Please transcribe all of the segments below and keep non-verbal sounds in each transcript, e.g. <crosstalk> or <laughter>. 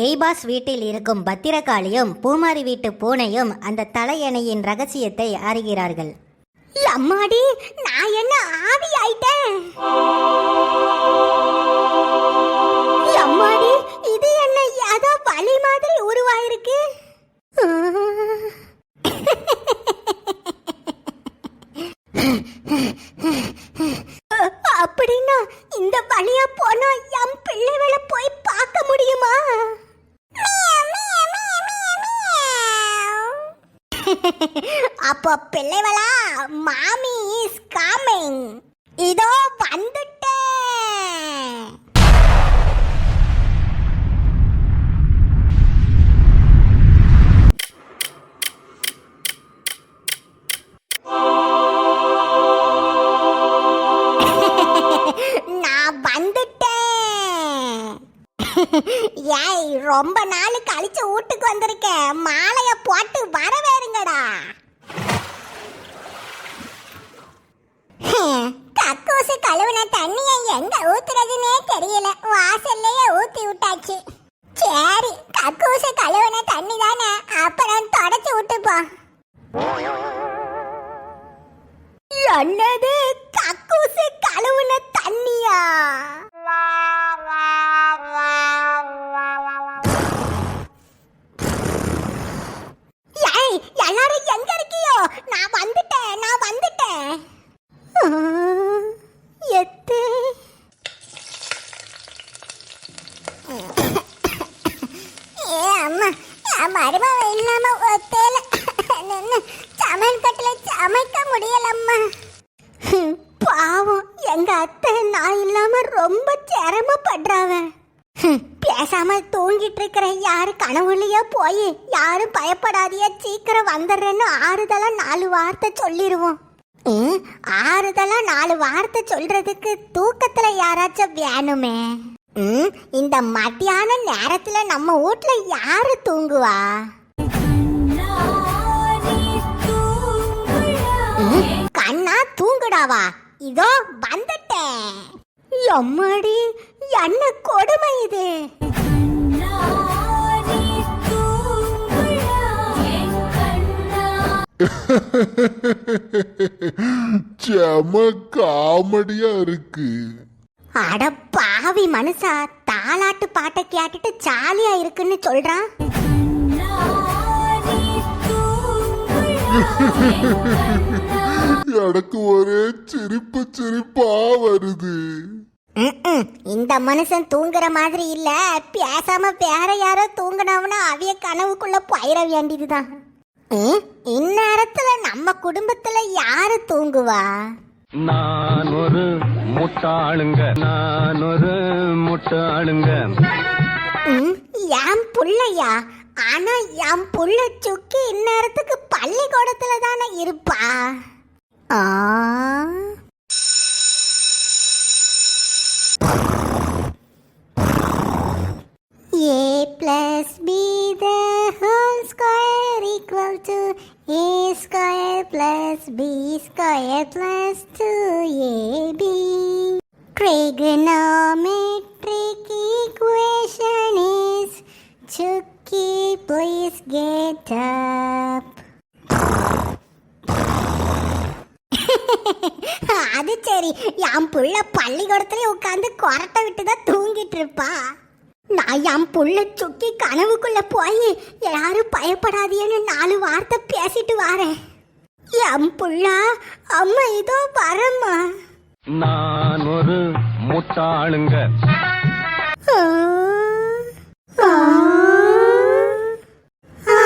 பேய்பாஸ் வீட்டில் இருக்கும் பத்திரகாளியும் பூமாரி வீட்டு பூனையும் அந்த தலையணையின் ரகசியத்தை அறிகிறார்கள். அம்மாடி நான் என்ன ஆவி ஆயிட்டேன்? அம்மாடி இது என்ன ஏதோ வலி மாதிரி உருவாயிருக்கு? சமைக்க முடியலம்மா. பாவம் எங்க அத்தை நான் இல்லாம ரொம்ப சிரமப்படுறாவ. ஹம், பேசாம தூங்கிட்டு இருக்கிற யாரு கனவுலயே போய் யாரும் பயப்படாதியா சீக்கிரம் வந்துடுறேன்னு ஆறுதலா நாலு வார்த்தை சொல்லிடுவோம் ம், ஆறுதலா நாலு வார்த்தை சொல்றதுக்கு தூக்கத்துல யாராச்சும் வேணுமே? ம், இந்த மத்தியான நேரத்துல நம்ம வீட்ல யாரு தூங்குவா? கண்ணா தூங்குடாவா? இதோ வந்துட்டேன். எம்மாடி என்ன கொடுமை இது? செம காமெடியா இருக்கு. அட பாவி மனுஷா தாலாட்டு பாட்டை கேட்டுட்டு ஜாலியா இருக்குன்னு சொல்றான். <laughs> எனக்கு ஒரே சிரிப்பு சிரிப்பா வருது. இந்த மனுஷன் தூங்குற மாதிரி இல்ல. பேசாம வேற யாரோ தூங்குனவனா அவிய கனவுக்குள்ள பயிர வேண்டியதுதான். இந்நேரத்துல நம்ம குடும்பத்துல யாரு தூங்குவா? நான் ஒரு முட்டாளுங்க. நான் ஒரு முட்டாளுங்க என் புள்ளையா? ஆனா என் புள்ள சுக்கி இந்நேரத்துக்கு பள்ளிக்கூடத்துல தானே இருப்பா. ஆ A plus B the whole square equal to A square plus B square plus 2AB. Trigonometric equation is Chucky, please get up. அது சரி. என் புள்ள பள்ளிக்கூடத்துல உட்காந்து கொரட்டை விட்டு தான் தூங்கிட்டு இருப்பா நான் என் புள்ள சுக்கி கனவுக்குள்ள போய் யாரும் பயப்படாதீன்னு நாலு வார்த்தை பேசிட்டு வரேன். என் புள்ள அம்மா இதோ வரம்மா. நான் ஒரு முட்டாளுங்க. ஆ, ஆ, ஆ.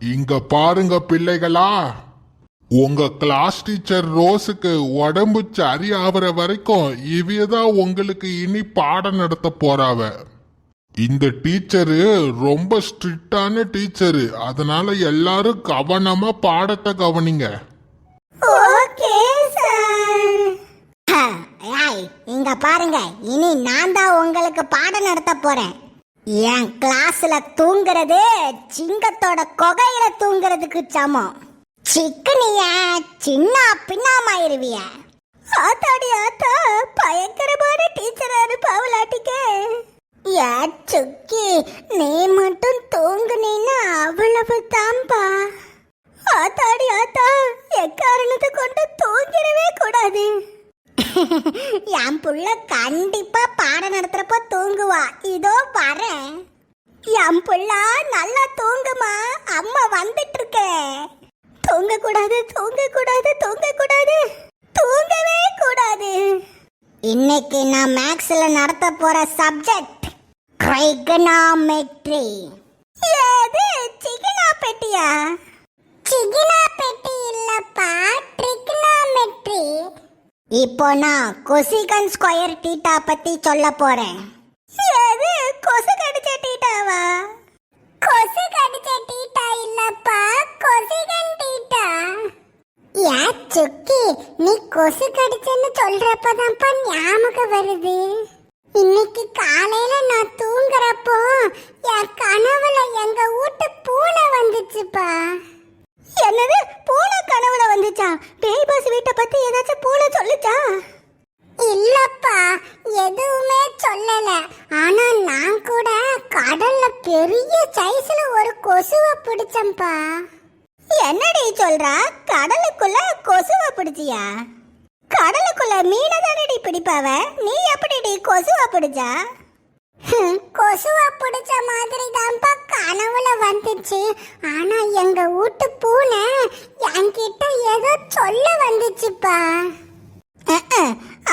இங்க பாருங்க பிள்ளைகளா. உங்க கிளாஸ் டீச்சர் ரோஸுக்கு உடம்பு சரி ஆகிற வரைக்கும் இவையதான் உங்களுக்கு இனி பாடம் நடத்த போறாவ. இந்த டீச்சரு ரொம்ப ஸ்ட்ரிக்டான டீச்சரு. அதனால எல்லாரும் கவனமா பாடத்தை கவனிங்க. இங்க பாருங்க. இனி நான் தான் உங்களுக்கு பாடம் நடத்த போறேன். என் கிளாஸ்ல தூங்குறது சிங்கத்தோட கொகையில தூங்குறதுக்கு சமம். சிக்கனிய? சின்ன பின்னாமாயிருவிய? ஆத்தாடி ஆத்தா பயங்கரமான டீச்சரா இருப்பாவலாட்டிக்க யா சுக்கி நீ மட்டும் தூங்குனீன்னா அவ்வளவு தான்பா ஆத்தாடி ஆத்தா எக்காரணத்தை கொண்டு தூங்கிடவே கூடாது. <laughs> என் புள்ள கண்டிப்பா பாடம் நடத்துறப்ப தூங்குவா. இதோ வரேன் என் புள்ள நல்லா தூங்குமா? அம்மா வந்துட்டு இருக்க தூங்க கூடாது தூங்க கூடாது தூங்க கூடாது தூங்கவே கூடாது. இன்னைக்கு நான் மேக்ஸ்ல நடத்த போற சப்ஜெக்ட் ட்ரைகனாமெட்ரி. ஏது சிகினா பெட்டியா சிகினா பெட்டி இல்லப்பா ட்ரிகனாமெட்ரி. இப்போ நான் கொசிகன் ஸ்கொயர் டீட்டா பத்தி சொல்ல போறேன். ஏது கொசு கடிச்ச டீட்டாவா கொசு கடிச்ச கொசு கடிச்சேன்னு சொல்றப்பதான்ப்பா ஞாபகம் வருது. இன்னைக்கு காலையில நான் தூங்குறப்போ என் கனவுல எங்க வீட்டு பூனை வந்துச்சுப்பா. என்னது? பூனை கனவுல வந்துச்சா? பேய் பாஸ் வீட்டை பத்தி ஏதாச்சும் பூனை சொல்லுச்சா? இல்லப்பா எதுவுமே சொல்லல. ஆனா நான் கூட கடல்ல பெரிய சைஸ்ல ஒரு கொசுவை பிடிச்சேன்பா என்னடி சொல்றா? கடலுக்குள்ள கொசுவை பிடிச்சியா? கடலுக்குள்ள மீனை தானடி பிடிப்பாவ? நீ எப்படிடி கொசுவை பிடிச்சா? கொசுவை பிடிச்ச மாதிரி தான்ப்பா கனவுல வந்துச்சு. ஆனா எங்க வீட்டு பூனை என்கிட்ட ஏதோ சொல்ல வந்துச்சுப்பா.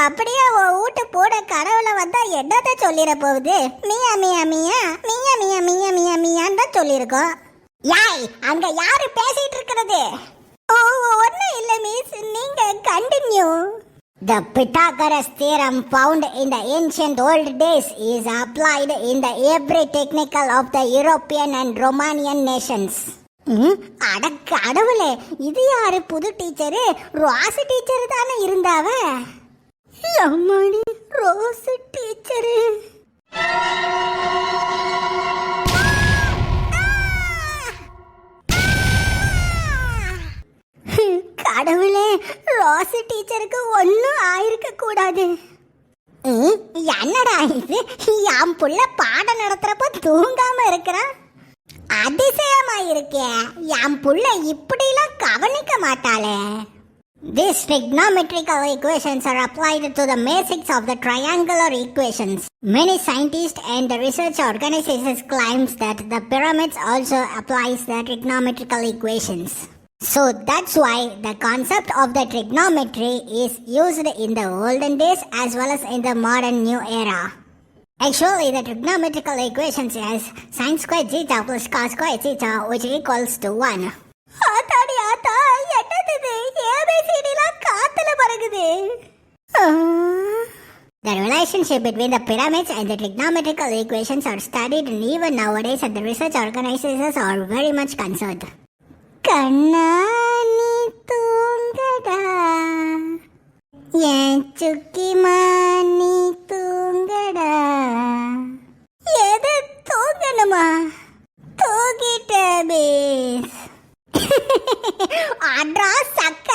அப்படியே உன் வீட்டு பூனை கனவுல வந்தா என்னத்த சொல்லிட போகுது? மியா மியா மியா மியா மியா மியா மியா மியான்னு தான் சொல்லியிருக்கோம். யாய் அங்க யாரு பேசிட்டு இருக்கிறது? ஓ ஒன்றும் இல்லை மிஸ் நீங்க continue The Pythagoras theorem found in the ancient old days is applied in the every technical of the European and Romanian nations. அட கடவுளே இது யாரு புது டீச்சரு ரோஸ் டீச்சர் தானே இருந்தாவ அம்மாடி ரோஸ் டீச்சரு கடவுளே ரோஸ் டீச்சருக்கு ஒன்றும் ஆயிருக்க கூடாது என்னடா இது என் புள்ள பாடம் நடத்துறப்ப தூங்காம இருக்கிறான் அதிசயமா இருக்கே என் புள்ள இப்படிலாம் கவனிக்க மாட்டாளே These trigonometrical equations are applied to the basics of the triangular equations. Many scientists and research organizations claims that the pyramids also applies the trigonometrical equations. So that's why the concept of the trigonometry is used in the olden days as well as in the modern new era. Actually, the trigonometrical equations is sin squared theta plus cos squared theta which equals to 1. ஆத்தாடி ஆத்தா என்னது இது ஏபிசிடிலாம் காத்துல பறகுது The relationship between the pyramids and the trigonometrical equations are studied and even nowadays and the research organizations are very much concerned. கண்ணா நீ தூங்கடா. என் சுக்கிமா நீ தூங்கடா. எது தூங்கணுமா? தூங்கிட்ட base. அட்ரா சக்க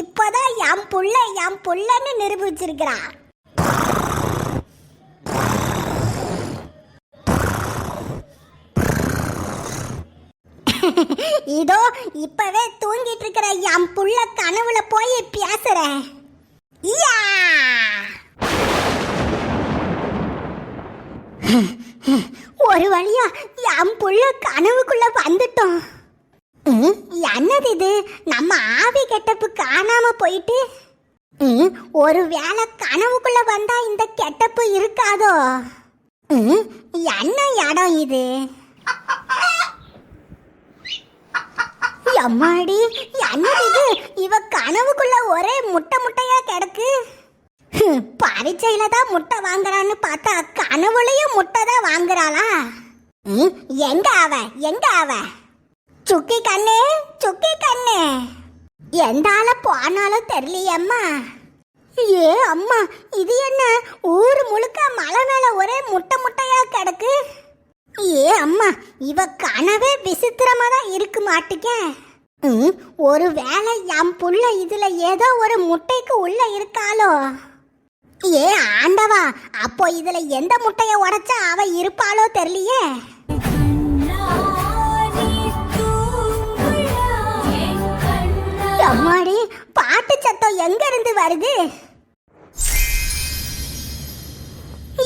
இப்பதான் என் புள்ள என் புள்ளன்னு நிரூபிச்சிருக்கிறான் இதோ இப்பவே தூங்கிட்டு இருக்கிற என் புள்ள கனவுல போய் பேசுறேன் யா! ஒரு வழியா என் புள்ள கனவுக்குள்ள வந்துட்டோம். என்னது இது? நம்ம ஆவி கெட்டப்பு காணாம போயிட்டு? ஒரு வேளை கனவுக்குள்ள வந்தா இந்த கெட்டப்பு இருக்காதோ? என்ன இடம் இது? அம்மாடி என்னது இது இவ கனவுக்குள்ள ஒரே முட்டை முட்டையா கிடக்கு. பரீட்சையில தான் முட்டை வாங்குறான்னு பார்த்தா கனவுலயும் முட்டை தான் வாங்குறாளா? ம், எங்க அவ எங்க அவ? சுக்கி கண்ணு சுக்கி கண்ணு. எந்தால போனாலும் தெரியலையம்மா ஏ அம்மா இது என்ன? ஊர் முழுக்க மலை மேல ஒரே முட்டை முட்டையா கிடக்கு. ஏ அம்மா இவ கனவே விசித்திரமா தான் இருக்கு மாட்டுக்க. ஒரு வேளை என் புள்ள இதுல ஏதோ ஒரு முட்டைக்கு உள்ள இருக்காளோ? ஏ ஆண்டவா அப்போ இதுல எந்த முட்டைய உடைச்சா அவ இருப்பாளோ தெரியலையே? அம்மாடி பாட்டு சத்தம் எங்க இருந்து வருது?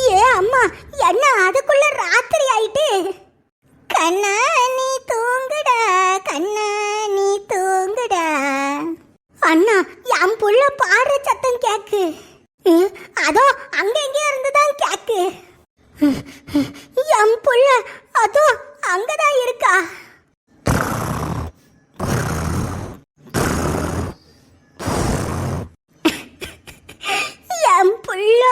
ஏ அம்மா என்ன அதுக்குள்ள ராத்திரி ஆயிட்டு? கண்ணா நீ தூங்குடா. கண்ணா நீ தூங்குடா. அண்ணா என் புள்ள பாடுற சத்தம் கேக்கு. ம், அதோ அங்க எங்கேயோ இருந்து கேக்கு. என் புள்ள அதோ அங்கதான் இருக்கா. என் புள்ள.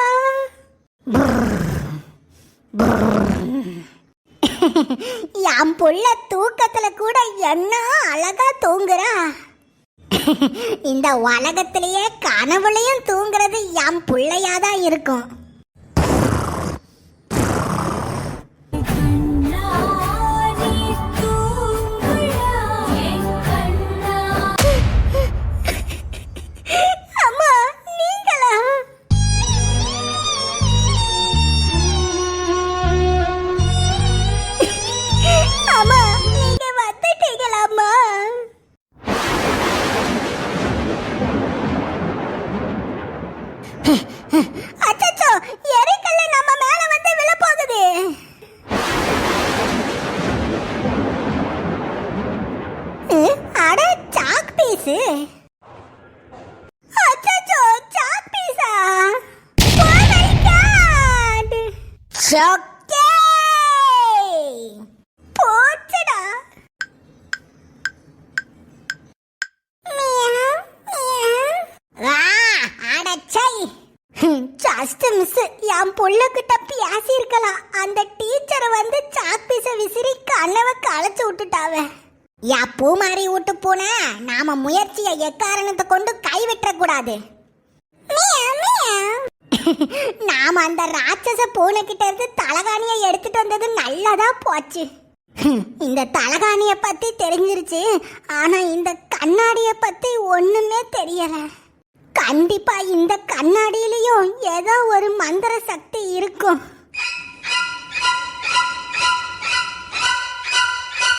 என் புள்ள தூக்கத்துல கூட என்ன அழகா தூங்குறா? <laughs> இந்த உலகத்திலேயே கனவுலையும் தூங்குறது என் புள்ளையாதான் இருக்கும். முள்ளுக்கு தப்பி ஆசி பேசியிருக்கலாம் அந்த டீச்சர் வந்து சாப்பீச விசிறி கண்ணவ களைச்சு விட்டுட்டாவ. யா பூ மாறி விட்டு போன நாம முயற்சியை எக்காரணத்தை கொண்டு கைவிட்ட கூடாது <laughs> நாம அந்த ராட்சச பூனை கிட்ட இருந்து தலகாணியை எடுத்துட்டு வந்தது நல்லதா போச்சு. <laughs> இந்த தலகாணிய பத்தி தெரிஞ்சிருச்சு ஆனா இந்த கண்ணாடிய பத்தி ஒண்ணுமே தெரியல. கண்டிப்பா இந்த கண்ணாடியிலையும் ஏதோ ஒரு மந்திர சக்தி இருக்கும்.